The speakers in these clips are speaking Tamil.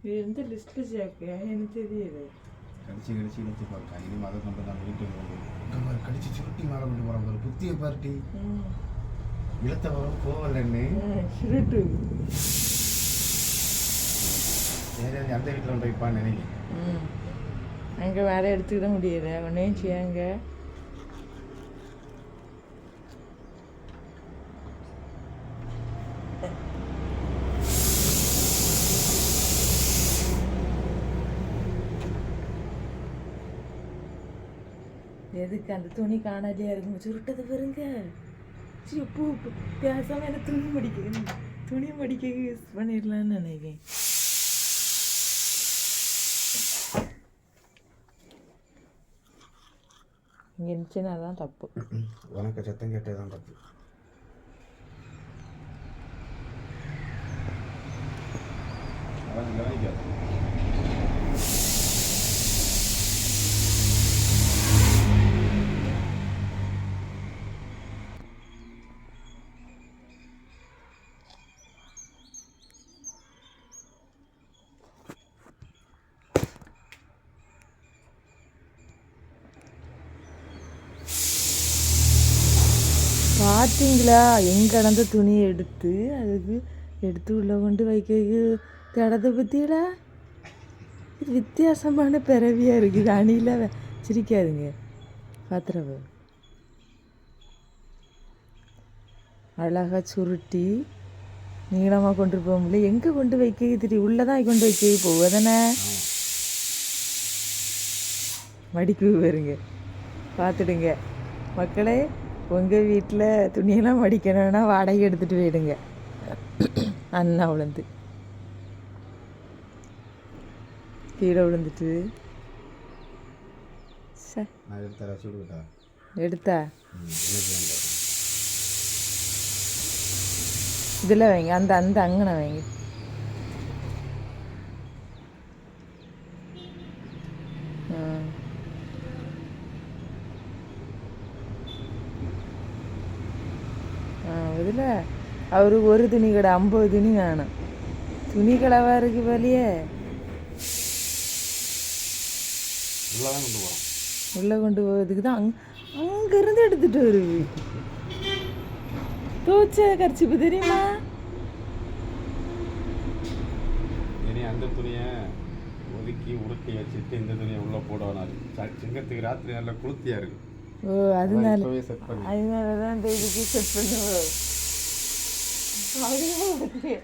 இது எந்த லிஸ்ட்டில் சேர்க்க எனக்கு தெரியல கடிச்சு கடிச்சு இழுத்து பார்க்க இனிமே அதை கொண்டு நான் வீட்டுக்கு போகணும் கடிச்சு சுருட்டி மேலே கொண்டு போகிறாங்க ஒரு புத்திய பார்ட்டி ம் இழுத்த வரும் போகலன்னு சுருட்டு சரி அந்த வீட்டில் கொண்டு வைப்பான்னு நினைக்கிறேன் ம் அங்கே வேற எடுத்துக்கிட முடியல ஒன்றையும் செய்யாங்க எதுக்கு அந்த துணி காணாலியா இருக்கும்? சுருட்டது பாருங்க. சரி பூ பூ- பேசாம எனக்கு துணி மடிக்க? துணி மடிக்க யூஸ் பண்ணிடலான்னு நினைக்கிறேன். இங்கே இருந்துச்சுன்னா தான் தப்பு. உனக்கு சத்தம் கேட்டே தான் தப்பு கவனிக்காது. பார்த்தீங்களா எங்க கடந்த துணியை எடுத்து அதுக்கு எடுத்து உள்ள கொண்டு வைக்க தடத்தை பற்றியடா இது வித்தியாசமான பிறவியா இருக்குது அணில சிரிக்காதுங்க. பாத்திரவு. அழகா சுருட்டி நீளமாக கொண்டு போக முடியல. எங்கே கொண்டு வைக்க திரி உள்ளே தான் கொண்டு வைக்க போவதானே மடிக்கு வருங்க பார்த்துடுங்க மக்களே உங்கள் வீட்டில் துணியெல்லாம் மடிக்கணும்னா வாடகை எடுத்துகிட்டு போயிடுங்க. அண்ணா விழுந்து கீழே விழுந்துட்டு எடுத்த இதில் வைங்க அந்த அந்த அங்கனை வைங்க. இதில் அவரு ஒரு துணி கடை ஐம்பது துணி வேணும். துணி கலவா இருக்கு வெளியே உள்ளே கொண்டு போகிறோம் உள்ளே கொண்டு போகிறதுக்கு தான் அங் அங்கேருந்து எடுத்துகிட்டு வருது. தூச்ச கரிச்சிப்பு தெரியுமா? இனி அந்த துணியை ஒதுக்கி உருட்டி வச்சுட்டு இந்த துணியை உள்ளே போடணும் சிங்கத்துக்கு ராத்திரி நல்லா குளுத்தியாக இருக்கு. ஓ அதனால அதனால தான் இந்த இதுக்கு செட் பண்ணுவோம் அப்படியே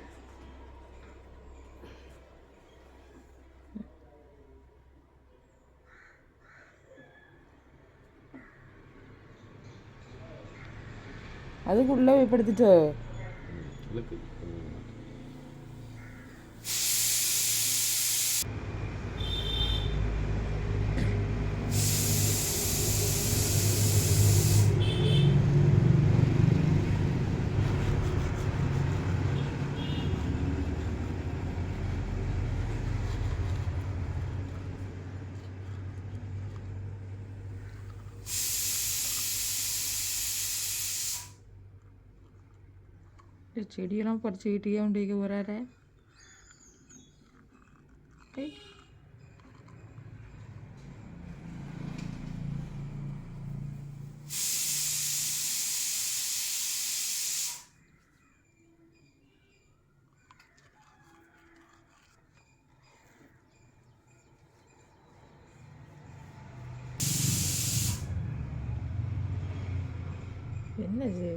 அதுக்கு செடியெல்லாம் பறிச்சுக்கிட்டே உண்டு வைக்க என்ன இது